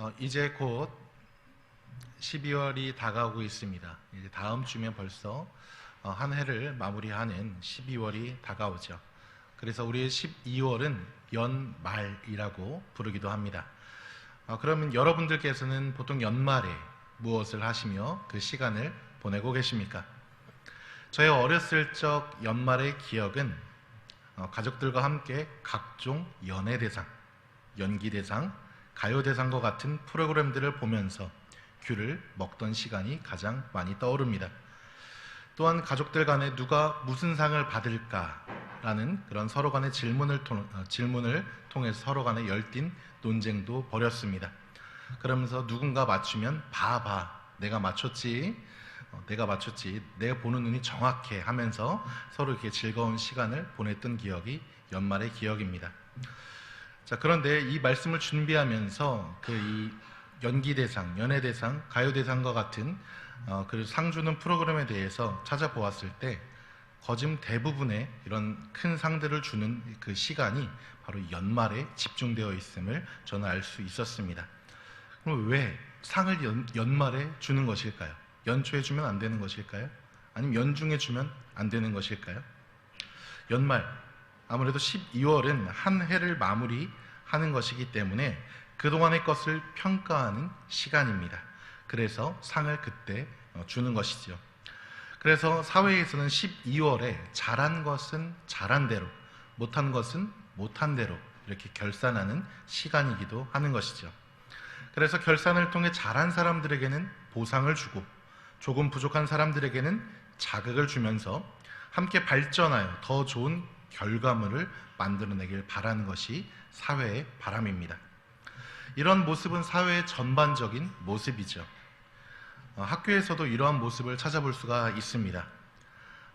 어, 이제 곧 12월이 다가오고 있습니다. 이제 다음 주면 벌써 어, 한 해를 마무리하는 12월이 다가오죠. 그래서 우리의 12월은 연말이라고 부르기도 합니다. 어, 그러면 여러분들께서는 보통 연말에 무엇을 하시며 그 시간을 보내고 계십니까? 저의 어렸을 적 연말의 기억은 어, 가족들과 함께 각종 연예 대상, 연기 대상, 가요 대상과 같은 프로그램들을 보면서 귤을 먹던 시간이 가장 많이 떠오릅니다. 또한 가족들 간에 누가 무슨 상을 받을까라는 그런 서로 간의 질문을, 통, 어, 질문을 통해서 서로 간의 열띤 논쟁도 벌였습니다. 그러면서 누군가 맞추면 봐봐 내가 맞췄지 어, 내가 맞췄지 내가 보는 눈이 정확해 하면서 서로 이렇게 즐거운 시간을 보냈던 기억이 연말의 기억입니다. 자 그런데 이 말씀을 준비하면서 그 이 연기 대상, 연예 대상, 가요 대상과 같은 어, 그 상주는 프로그램에 대해서 찾아보았을 때 거짐 대부분의 이런 큰 상들을 주는 그 시간이 바로 연말에 집중되어 있음을 저는 알 수 있었습니다. 그럼 왜 상을 연, 연말에 주는 것일까요? 연초에 주면 안 되는 것일까요? 아니면 연중에 주면 안 되는 것일까요? 연말 아무래도 12월은 한 해를 마무리하는 것이기 때문에 그동안의 것을 평가하는 시간입니다. 그래서 상을 그때 어, 주는 것이죠. 그래서 사회에서는 12월에 잘한 것은 잘한 대로, 못한 것은 못한 대로 이렇게 결산하는 시간이기도 하는 것이죠. 그래서 결산을 통해 잘한 사람들에게는 보상을 주고 조금 부족한 사람들에게는 자극을 주면서 함께 발전하여 더 좋은 결과물을 만들어내길 바라는 것이 사회의 바람입니다. 이런 모습은 사회의 전반적인 모습이죠. 어, 학교에서도 이러한 모습을 찾아볼 수가 있습니다.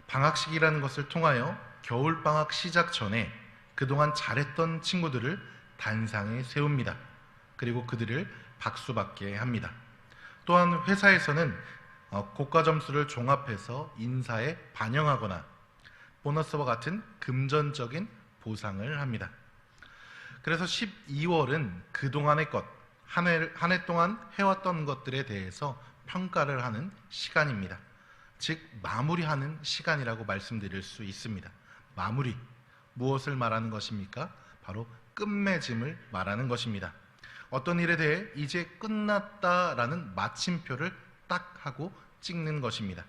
방학식이라는 것을 통하여 겨울방학 시작 전에 그동안 잘했던 친구들을 단상에 세웁니다. 그리고 그들을 박수받게 합니다. 또한 회사에서는 어, 고가 점수를 종합해서 인사에 반영하거나 보너스와 같은 금전적인 보상을 합니다. 그래서 12월은 그동안의 것, 한 해, 한 해 동안 해왔던 것들에 대해서 평가를 하는 시간입니다. 즉, 마무리하는 시간이라고 말씀드릴 수 있습니다. 마무리. 무엇을 말하는 것입니까? 바로 끝맺음을 말하는 것입니다. 어떤 일에 대해 이제 끝났다라는 마침표를 딱 하고 찍는 것입니다.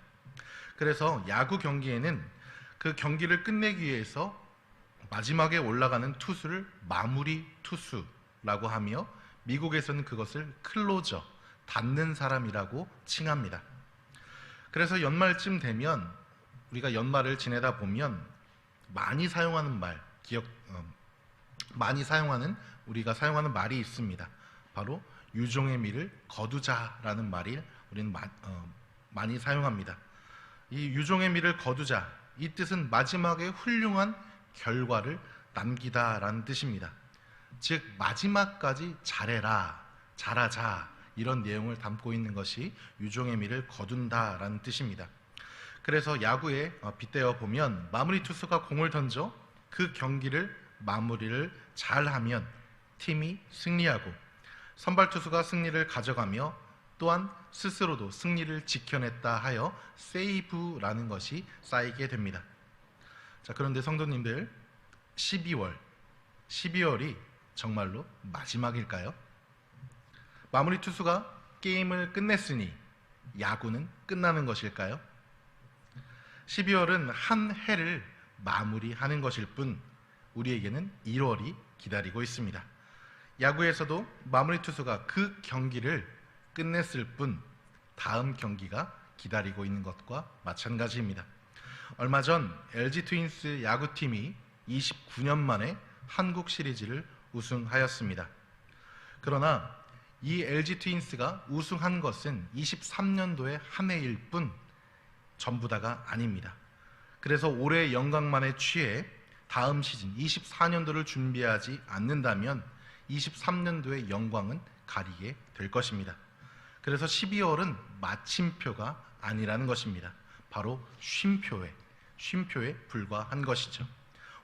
그래서 야구 경기에는 그 경기를 끝내기 위해서 마지막에 올라가는 투수를 마무리 투수라고 하며 미국에서는 그것을 클로저, 닫는 사람이라고 칭합니다. 그래서 연말쯤 되면 우리가 연말을 지내다 보면 많이 사용하는 말, 기억, 어, 많이 사용하는 우리가 사용하는 말이 있습니다. 바로 유종의 미를 거두자라는 말이 우리는 마, 어, 많이 사용합니다. 이 유종의 미를 거두자 이 뜻은 마지막에 훌륭한 결과를 남기다라는 뜻입니다. 즉 마지막까지 잘해라, 잘하자 이런 내용을 담고 있는 것이 유종의 미를 거둔다라는 뜻입니다. 그래서 야구에 어, 빗대어 보면 마무리 투수가 공을 던져 그 경기를 마무리를 잘하면 팀이 승리하고 선발 투수가 승리를 가져가며 또한 스스로도 승리를 지켜냈다 하여 세이브라는 것이 쌓이게 됩니다. 자, 그런데 성도님들 12월 12월이 정말로 마지막일까요? 마무리 투수가 게임을 끝냈으니 야구는 끝나는 것일까요? 12월은 한 해를 마무리하는 것일 뿐 우리에게는 1월이 기다리고 있습니다. 야구에서도 마무리 투수가 그 경기를 끝냈을 뿐 다음 경기가 기다리고 있는 것과 마찬가지입니다. 얼마 전 LG 트윈스 야구팀이 29년 만에 한국 시리즈를 우승하였습니다. 그러나 이 LG 트윈스가 우승한 것은 23년도의 한 해일 뿐 전부 다가 아닙니다. 그래서 올해 영광만에 취해 다음 시즌 24년도를 준비하지 않는다면 23년도의 영광은 가리게 될 것입니다. 그래서 12월은 마침표가 아니라는 것입니다. 바로 쉼표에, 쉼표에 불과한 것이죠.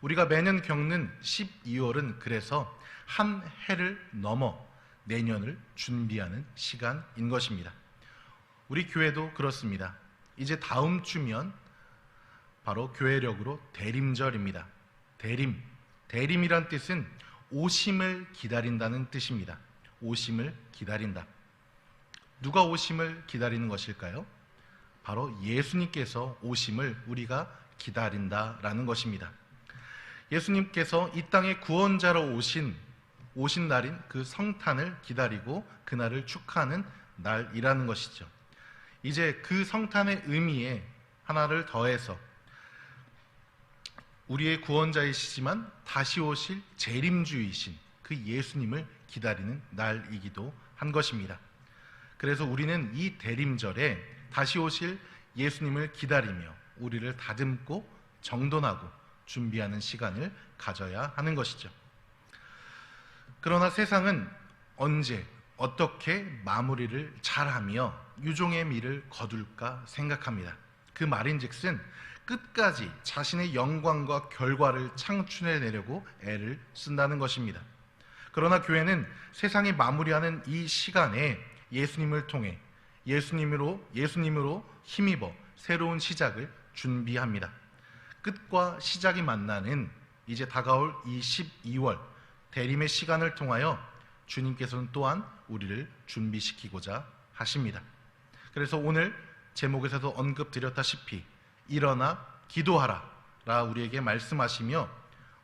우리가 매년 겪는 12월은 그래서 한 해를 넘어 내년을 준비하는 시간인 것입니다. 우리 교회도 그렇습니다. 이제 다음 주면 바로 교회력으로 대림절입니다. 대림, 대림이란 뜻은 오심을 기다린다는 뜻입니다. 오심을 기다린다. 누가 오심을 기다리는 것일까요? 바로 예수님께서 오심을 우리가 기다린다라는 것입니다. 예수님께서 이 땅에 구원자로 오신 오신 날인 그 성탄을 기다리고 그날을 축하하는 날이라는 것이죠. 이제 그 성탄의 의미에 하나를 더해서 우리의 구원자이시지만 다시 오실 재림주이신 그 예수님을 기다리는 날이기도 한 것입니다. 그래서 우리는 이 대림절에 다시 오실 예수님을 기다리며 우리를 다듬고 정돈하고 준비하는 시간을 가져야 하는 것이죠. 그러나 세상은 언제 어떻게 마무리를 잘하며 유종의 미를 거둘까 생각합니다. 그 말인즉슨 끝까지 자신의 영광과 결과를 창출해 내려고 애를 쓴다는 것입니다. 그러나 교회는 세상이 마무리하는 이 시간에 예수님을 통해 예수님으로 예수님으로 힘입어 새로운 시작을 준비합니다. 끝과 시작이 만나는 이제 다가올 이 12월 대림의 시간을 통하여 주님께서는 또한 우리를 준비시키고자 하십니다. 그래서 오늘 제목에서도 언급드렸다시피 일어나 기도하라라 우리에게 말씀하시며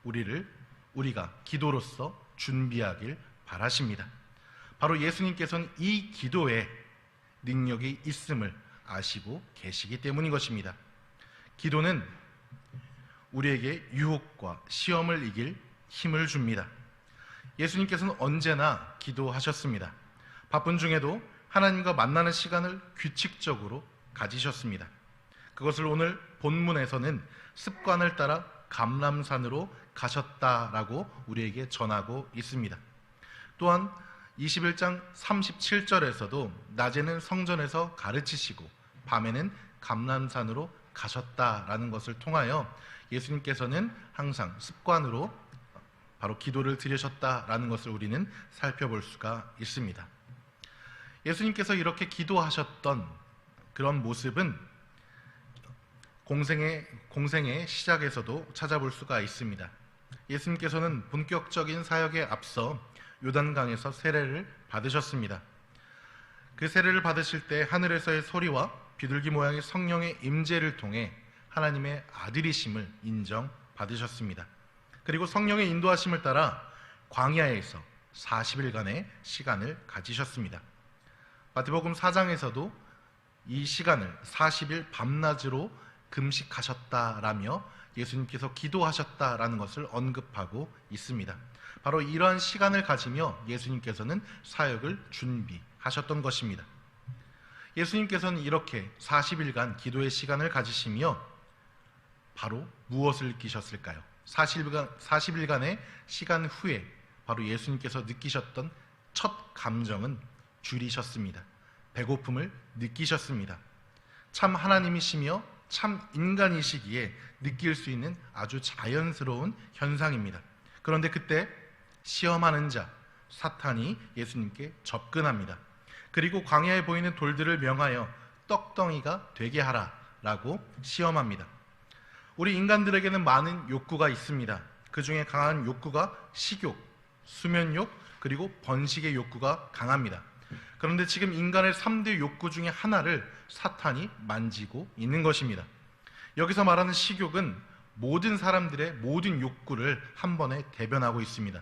우리를 우리가 기도로서 준비하길 바라십니다. 바로 예수님께서는 이 기도에 능력이 있음을 아시고 계시기 때문인 것입니다. 기도는 우리에게 유혹과 시험을 이길 힘을 줍니다. 예수님께서는 언제나 기도하셨습니다. 바쁜 중에도 하나님과 만나는 시간을 규칙적으로 가지셨습니다. 그것을 오늘 본문에서는 습관을 따라 감람산으로 가셨다라고 우리에게 전하고 있습니다. 또한 21장 37절에서도 낮에는 성전에서 가르치시고 밤에는 감람산으로 가셨다라는 것을 통하여 예수님께서는 항상 습관으로 바로 기도를 드리셨다라는 것을 우리는 살펴볼 수가 있습니다. 예수님께서 이렇게 기도하셨던 그런 모습은 공생의 공생의 시작에서도 찾아볼 수가 있습니다. 예수님께서는 본격적인 사역에 앞서 요단강에서 세례를 받으셨습니다. 그 세례를 받으실 때 하늘에서의 소리와 비둘기 모양의 성령의 임재를 통해 하나님의 아들이심을 인정받으셨습니다. 그리고 성령의 인도하심을 따라 광야에서 40일간의 시간을 가지셨습니다. 마태복음 4장에서도 이 시간을 40일 밤낮으로 금식하셨다라며 예수님께서 기도하셨다라는 것을 언급하고 있습니다. 바로 이러한 시간을 가지며 예수님께서는 사역을 준비하셨던 것입니다. 예수님께서는 이렇게 40일간 기도의 시간을 가지시며 바로 무엇을 느끼셨을까요? 40일간, 40일간의 시간 후에 바로 예수님께서 느끼셨던 첫 감정은 줄이셨습니다. 배고픔을 느끼셨습니다. 참 하나님이시며 참 인간이시기에 느낄 수 있는 아주 자연스러운 현상입니다. 그런데 그때 시험하는 자, 사탄이 예수님께 접근합니다. 그리고 광야에 보이는 돌들을 명하여 떡덩이가 되게 하라 라고 시험합니다. 우리 인간들에게는 많은 욕구가 있습니다. 그 중에 강한 욕구가 식욕, 수면욕, 그리고 번식의 욕구가 강합니다. 그런데 지금 인간의 3대 욕구 중에 하나를 사탄이 만지고 있는 것입니다. 여기서 말하는 식욕은 모든 사람들의 모든 욕구를 한 번에 대변하고 있습니다.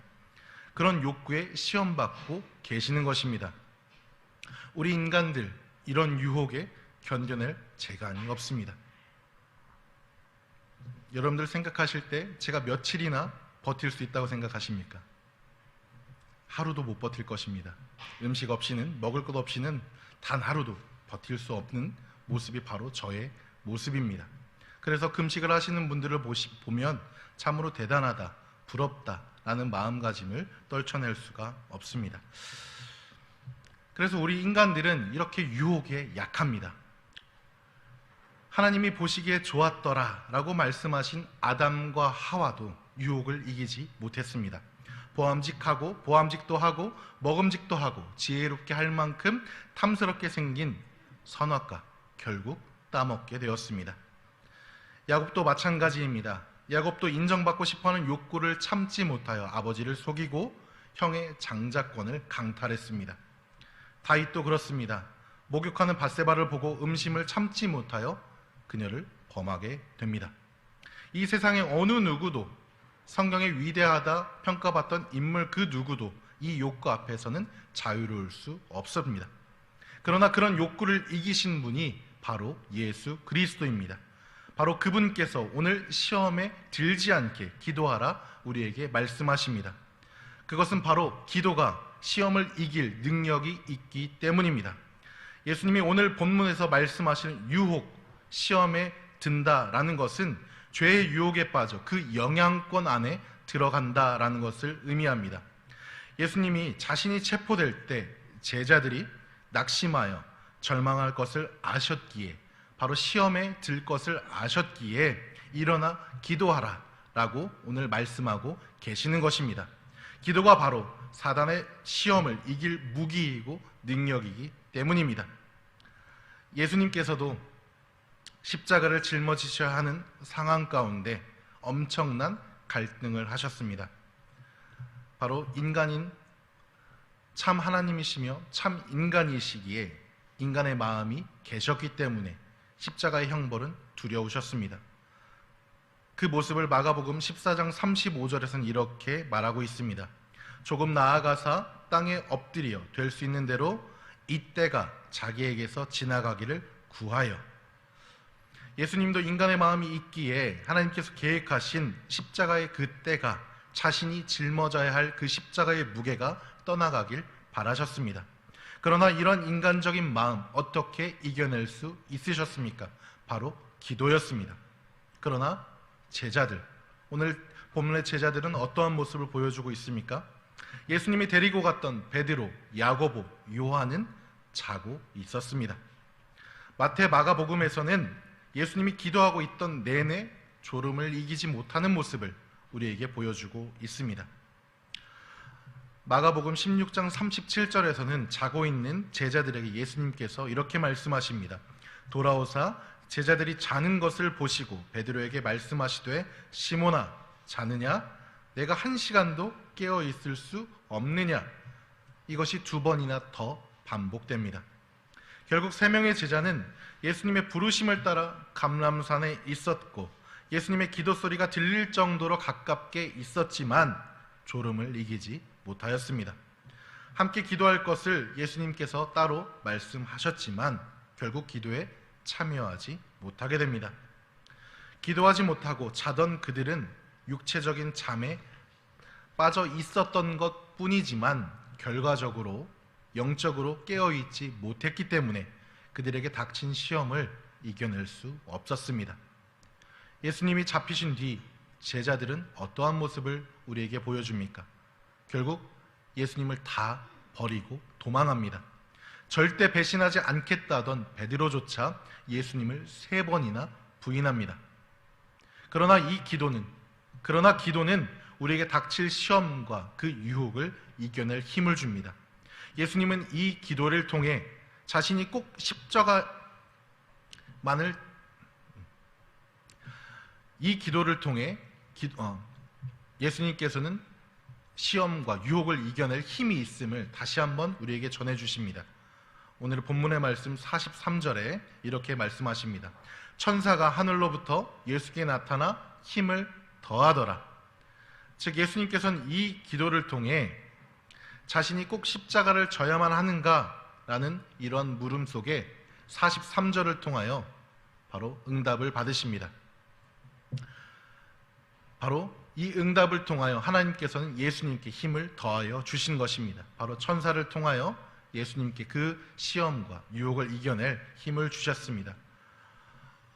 그런 욕구에 시험받고 계시는 것입니다. 우리 인간들 이런 유혹에 견뎌낼 재간이 없습니다. 여러분들 생각하실 때 제가 며칠이나 버틸 수 있다고 생각하십니까? 하루도 못 버틸 것입니다. 음식 없이는 먹을 것 없이는 단 하루도 버틸 수 없는 모습이 바로 저의 모습입니다. 그래서 금식을 하시는 분들을 보시, 보면 참으로 대단하다, 부럽다 라는 마음가짐을 떨쳐낼 수가 없습니다. 그래서 우리 인간들은 이렇게 유혹에 약합니다. 하나님이 보시기에 좋았더라 라고 말씀하신 아담과 하와도 유혹을 이기지 못했습니다. 보암직하고 보암직도 하고 먹음직도 하고 지혜롭게 할 만큼 탐스럽게 생긴 선악과 결국 따먹게 되었습니다. 야곱도 마찬가지입니다. 야곱도 인정받고 싶어하는 욕구를 참지 못하여 아버지를 속이고 형의 장자권을 강탈했습니다. 다윗도 그렇습니다. 목욕하는 바세바를 보고 음심을 참지 못하여 그녀를 범하게 됩니다. 이 세상의 어느 누구도 성경에 위대하다 평가받던 인물 그 누구도 이 욕구 앞에서는 자유로울 수 없습니다. 그러나 그런 욕구를 이기신 분이 바로 예수 그리스도입니다. 바로 그분께서 오늘 시험에 들지 않게 기도하라 우리에게 말씀하십니다. 그것은 바로 기도가 시험을 이길 능력이 있기 때문입니다. 예수님이 오늘 본문에서 말씀하시는 유혹, 시험에 든다라는 것은 죄의 유혹에 빠져 그 영향권 안에 들어간다라는 것을 의미합니다. 예수님이 자신이 체포될 때 제자들이 낙심하여 절망할 것을 아셨기에 바로 시험에 들 것을 아셨기에 일어나 기도하라 라고 오늘 말씀하고 계시는 것입니다. 기도가 바로 사단의 시험을 이길 무기이고 능력이기 때문입니다. 예수님께서도 십자가를 짊어지셔야 하는 상황 가운데 엄청난 갈등을 하셨습니다. 바로 인간인 참 하나님이시며 참 인간이시기에 인간의 마음이 계셨기 때문에 십자가의 형벌은 두려우셨습니다. 그 모습을 마가복음 14장 35절에서는 이렇게 말하고 있습니다. 조금 나아가사 땅에 엎드려 될 수 있는 대로 이때가 자기에게서 지나가기를 구하여 예수님도 인간의 마음이 있기에 하나님께서 계획하신 십자가의 그 때가 자신이 짊어져야 할 그 십자가의 무게가 떠나가길 바라셨습니다. 그러나 이런 인간적인 마음 어떻게 이겨낼 수 있으셨습니까? 바로 기도였습니다. 그러나 제자들 오늘 본문의 제자들은 어떠한 모습을 보여주고 있습니까? 예수님이 데리고 갔던 베드로, 야고보, 요한은 자고 있었습니다. 마태 마가복음에서는 예수님이 기도하고 있던 내내 졸음을 이기지 못하는 모습을 우리에게 보여주고 있습니다. 마가복음 16장 37절에서는 자고 있는 제자들에게 예수님께서 이렇게 말씀하십니다. 돌아오사 제자들이 자는 것을 보시고 베드로에게 말씀하시되 시모나 자느냐 내가 한 시간도 깨어 있을 수 없느냐 이것이 두 번이나 더 반복됩니다. 결국 세 명의 제자는 예수님의 부르심을 따라 감람산에 있었고 예수님의 기도 소리가 들릴 정도로 가깝게 있었지만 졸음을 이기지 못하였습니다. 함께 기도할 것을 예수님께서 따로 말씀하셨지만 결국 기도에 참여하지 못하게 됩니다. 기도하지 못하고 자던 그들은 육체적인 잠에 빠져 있었던 것 뿐이지만 결과적으로 영적으로 깨어 있지 못했기 때문에 그들에게 닥친 시험을 이겨낼 수 없었습니다. 예수님이 잡히신 뒤 제자들은 어떠한 모습을 우리에게 보여줍니까? 결국 예수님을 다 버리고 도망합니다. 절대 배신하지 않겠다던 베드로조차 예수님을 세 번이나 부인합니다. 그러나 이 기도는 그러나 기도는 우리에게 닥칠 시험과 그 유혹을 이겨낼 힘을 줍니다. 예수님은 이 기도를 통해 자신이 꼭 십자가만을 이 기도를 통해 기, 어, 예수님께서는 시험과 유혹을 이겨낼 힘이 있음을 다시 한번 우리에게 전해 주십니다. 오늘 본문의 말씀 43절에 이렇게 말씀하십니다. 천사가 하늘로부터 예수께 나타나 힘을 더하더라. 즉 예수님께서는 이 기도를 통해 자신이 꼭 십자가를 져야만 하는가라는 이런 물음 속에 43절을 통하여 바로 응답을 받으십니다. 바로 이 응답을 통하여 하나님께서는 예수님께 힘을 더하여 주신 것입니다. 바로 천사를 통하여 예수님께 그 시험과 유혹을 이겨낼 힘을 주셨습니다.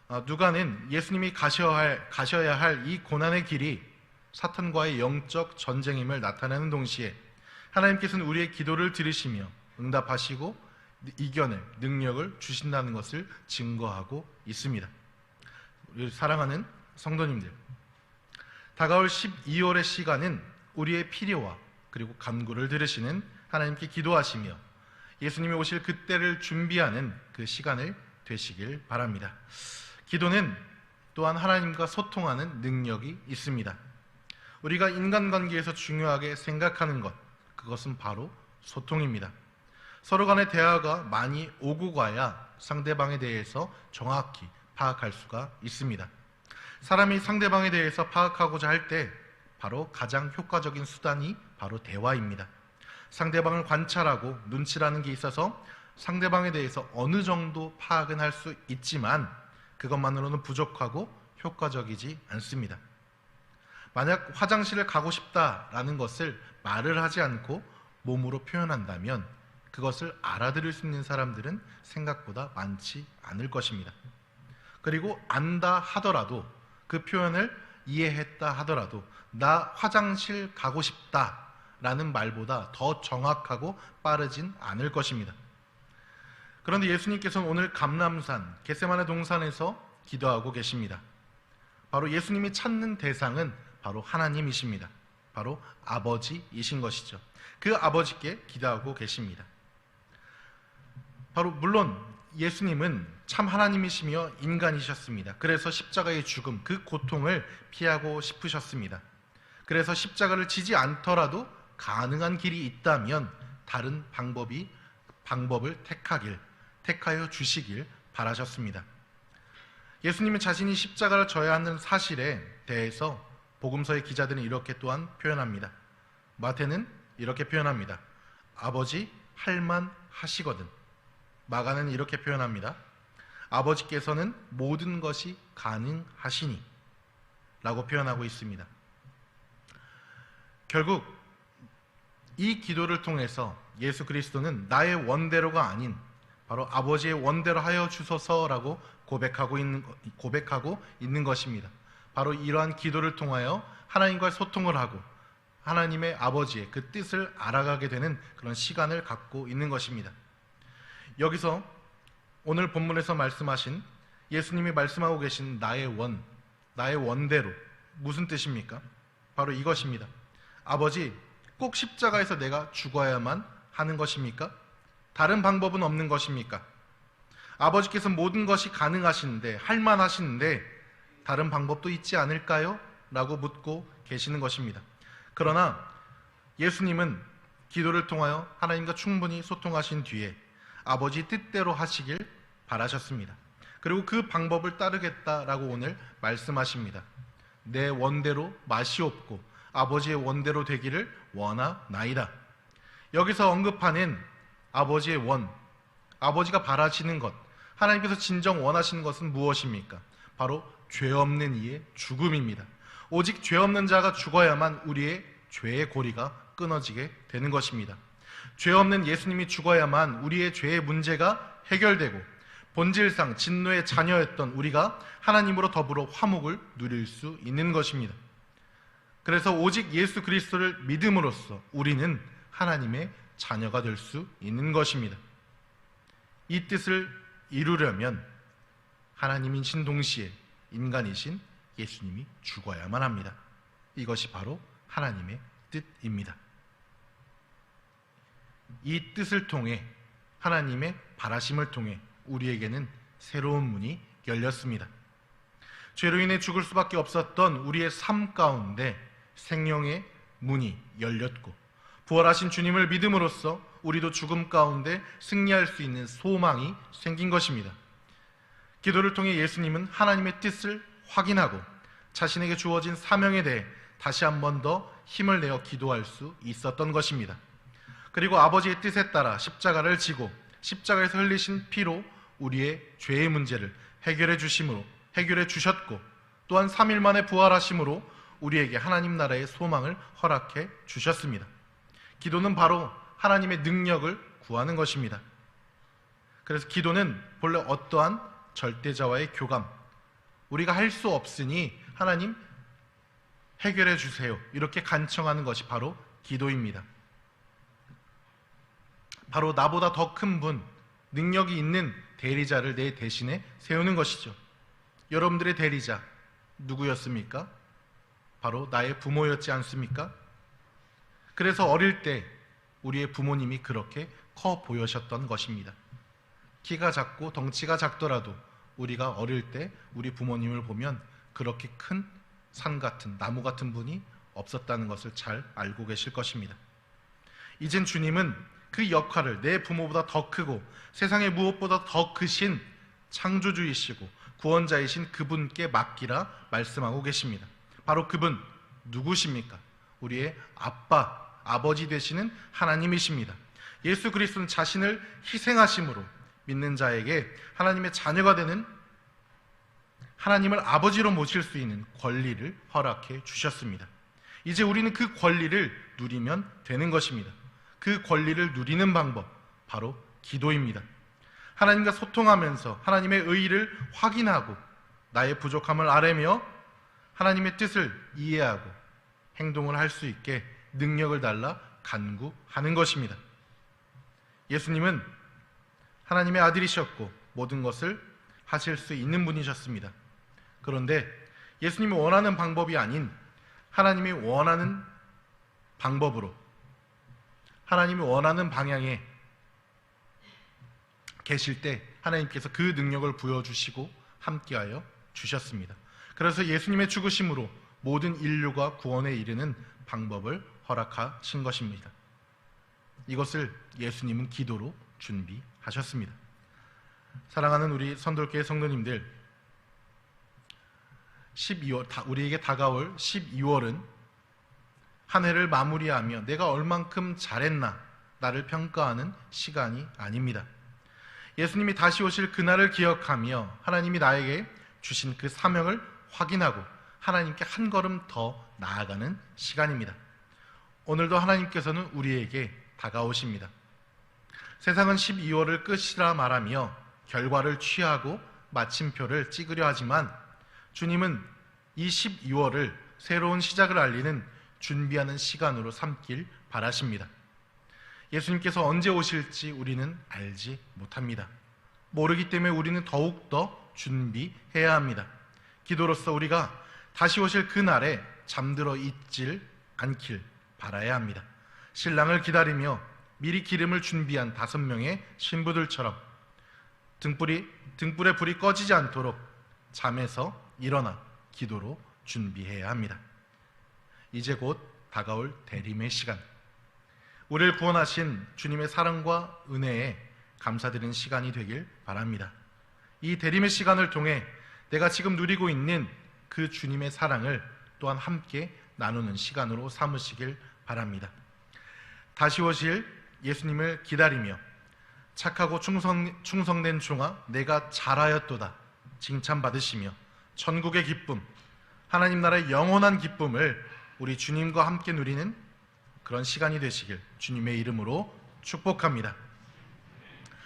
아, 누가는 예수님이 가셔야 할, 이 고난의 길이 사탄과의 영적 전쟁임을 나타내는 동시에 하나님께서는 우리의 기도를 들으시며 응답하시고 이겨낼 능력을 주신다는 것을 증거하고 있습니다. 사랑하는 성도님들, 다가올 12월의 시간은 우리의 필요와 그리고 간구를 들으시는 하나님께 기도하시며 예수님이 오실 그때를 준비하는 그 시간을 되시길 바랍니다. 기도는 또한 하나님과 소통하는 능력이 있습니다. 우리가 인간관계에서 중요하게 생각하는 것, 그것은 바로 소통입니다. 서로 간의 대화가 많이 오고 가야 상대방에 대해서 정확히 파악할 수가 있습니다. 사람이 상대방에 대해서 파악하고자 할 때 바로 가장 효과적인 수단이 바로 대화입니다. 상대방을 관찰하고 눈치라는 게 있어서 상대방에 대해서 어느 정도 파악은 할 수 있지만 그것만으로는 부족하고 효과적이지 않습니다. 만약 화장실을 가고 싶다라는 것을 말을 하지 않고 몸으로 표현한다면 그것을 알아들을 수 있는 사람들은 생각보다 많지 않을 것입니다. 그리고 안다 하더라도 그 표현을 이해했다 하더라도 나 화장실 가고 싶다 라는 말보다 더 정확하고 빠르진 않을 것입니다. 그런데 예수님께서는 오늘 감람산 겟세마네 동산에서 기도하고 계십니다. 바로 예수님이 찾는 대상은 바로 하나님이십니다. 바로 아버지이신 것이죠. 그 아버지께 기도하고 계십니다. 바로 물론 예수님은 참 하나님이시며 인간이셨습니다. 그래서 십자가의 죽음, 그 고통을 피하고 싶으셨습니다. 그래서 십자가를 지지 않더라도 가능한 길이 있다면 다른 방법이 방법을 택하길 택하여 주시길 바라셨습니다. 예수님은 자신이 십자가를 져야 하는 사실에 대해서 복음서의 기자들은 이렇게 또한 표현합니다. 마태는 이렇게 표현합니다. 아버지 할만 하시거든. 마가는 이렇게 표현합니다. 아버지께서는 모든 것이 가능하시니 라고 표현하고 있습니다. 결국 이 기도를 통해서 예수 그리스도는 나의 원대로가 아닌 바로 아버지의 원대로 하여 주소서라고 고백하고 있는, 고백하고 있는 것입니다. 바로 이러한 기도를 통하여 하나님과 소통을 하고 하나님의 아버지의 그 뜻을 알아가게 되는 그런 시간을 갖고 있는 것입니다. 여기서 오늘 본문에서 말씀하신 예수님이 말씀하고 계신 나의 원, 나의 원대로 무슨 뜻입니까? 바로 이것입니다. 아버지, 꼭 십자가에서 내가 죽어야만 하는 것입니까? 다른 방법은 없는 것입니까? 아버지께서 모든 것이 가능하신데, 할만하신데, 다른 방법도 있지 않을까요? 라고 묻고 계시는 것입니다. 그러나 예수님은 기도를 통하여 하나님과 충분히 소통하신 뒤에 아버지 뜻대로 하시길 바라셨습니다. 그리고 그 방법을 따르겠다라고 오늘 말씀하십니다. 내 원대로 맛이 없고 아버지의 원대로 되기를 원하나이다. 여기서 언급하는 아버지의 원, 아버지가 바라시는 것, 하나님께서 진정 원하시는 것은 무엇입니까? 바로 죄 없는 이의 죽음입니다. 오직 죄 없는 자가 죽어야만 우리의 죄의 고리가 끊어지게 되는 것입니다. 죄 없는 예수님이 죽어야만 우리의 죄의 문제가 해결되고 본질상 진노의 자녀였던 우리가 하나님으로 더불어 화목을 누릴 수 있는 것입니다. 그래서 오직 예수 그리스도를 믿음으로써 우리는 하나님의 자녀가 될 수 있는 것입니다. 이 뜻을 이루려면 하나님이신 동시에 인간이신 예수님이 죽어야만 합니다. 이것이 바로 하나님의 뜻입니다. 이 뜻을 통해 하나님의 바라심을 통해 우리에게는 새로운 문이 열렸습니다. 죄로 인해 죽을 수밖에 없었던 우리의 삶 가운데 생명의 문이 열렸고 부활하신 주님을 믿음으로써 우리도 죽음 가운데 승리할 수 있는 소망이 생긴 것입니다. 기도를 통해 예수님은 하나님의 뜻을 확인하고 자신에게 주어진 사명에 대해 다시 한 번 더 힘을 내어 기도할 수 있었던 것입니다. 그리고 아버지의 뜻에 따라 십자가를 지고 십자가에서 흘리신 피로 우리의 죄의 문제를 해결해 주심으로 해결해 주셨고 또한 3일 만에 부활하심으로 우리에게 하나님 나라의 소망을 허락해 주셨습니다. 기도는 바로 하나님의 능력을 구하는 것입니다. 그래서 기도는 본래 어떠한 절대자와의 교감, 우리가 할 수 없으니 하나님 해결해 주세요. 이렇게 간청하는 것이 바로 기도입니다. 바로 나보다 더 큰 분, 능력이 있는 대리자를 내 대신에 세우는 것이죠. 여러분들의 대리자 누구였습니까? 바로 나의 부모였지 않습니까? 그래서 어릴 때 우리의 부모님이 그렇게 커 보여셨던 것입니다. 키가 작고 덩치가 작더라도 우리가 어릴 때 우리 부모님을 보면 그렇게 큰 산 같은 나무 같은 분이 없었다는 것을 잘 알고 계실 것입니다. 이젠 주님은 그 역할을 내 부모보다 더 크고 세상의 무엇보다 더 크신 창조주이시고 구원자이신 그분께 맡기라 말씀하고 계십니다. 바로 그분 누구십니까? 우리의 아빠, 아버지 되시는 하나님이십니다. 예수 그리스도는 자신을 희생하심으로 믿는 자에게 하나님의 자녀가 되는 하나님을 아버지로 모실 수 있는 권리를 허락해 주셨습니다. 이제 우리는 그 권리를 누리면 되는 것입니다. 그 권리를 누리는 방법, 바로 기도입니다. 하나님과 소통하면서 하나님의 의의를 확인하고 나의 부족함을 아뢰며 하나님의 뜻을 이해하고 행동을 할 수 있게 능력을 달라 간구하는 것입니다. 예수님은 하나님의 아들이셨고 모든 것을 하실 수 있는 분이셨습니다. 그런데 예수님이 원하는 방법이 아닌 하나님이 원하는 방법으로 하나님이 원하는 방향에 계실 때 하나님께서 그 능력을 부여주시고 함께하여 주셨습니다. 그래서 예수님의 죽으심으로 모든 인류가 구원에 이르는 방법을 허락하신 것입니다. 이것을 예수님은 기도로 준비하셨습니다. 사랑하는 우리 선돌교회 성도님들, 12월 다- 우리에게 다가올 12월은 한 해를 마무리하며 내가 얼만큼 잘했나 나를 평가하는 시간이 아닙니다. 예수님이 다시 오실 그날을 기억하며 하나님이 나에게 주신 그 사명을 확인하고 하나님께 한 걸음 더 나아가는 시간입니다. 오늘도 하나님께서는 우리에게 다가오십니다. 세상은 12월을 끝이라 말하며 결과를 취하고 마침표를 찍으려 하지만 주님은 이 12월을 새로운 시작을 알리는 준비하는 시간으로 삼길 바라십니다. 예수님께서 언제 오실지 우리는 알지 못합니다. 모르기 때문에 우리는 더욱더 준비해야 합니다. 기도로서 우리가 다시 오실 그날에 잠들어 있질 않길 바라야 합니다. 신랑을 기다리며 미리 기름을 준비한 다섯 명의 신부들처럼 등불이, 등불의 불이 꺼지지 않도록 잠에서 일어나 기도로 준비해야 합니다. 이제 곧 다가올 대림의 시간. 우리를 구원하신 주님의 사랑과 은혜에 감사드리는 시간이 되길 바랍니다. 이 대림의 시간을 통해 내가 지금 누리고 있는 그 주님의 사랑을 또한 함께 나누는 시간으로 삼으시길 바랍니다. 다시 오실 예수님을 기다리며 착하고 충성, 충성된 종아 내가 잘하였도다 칭찬받으시며 천국의 기쁨 하나님 나라의 영원한 기쁨을 우리 주님과 함께 누리는 그런 시간이 되시길 주님의 이름으로 축복합니다.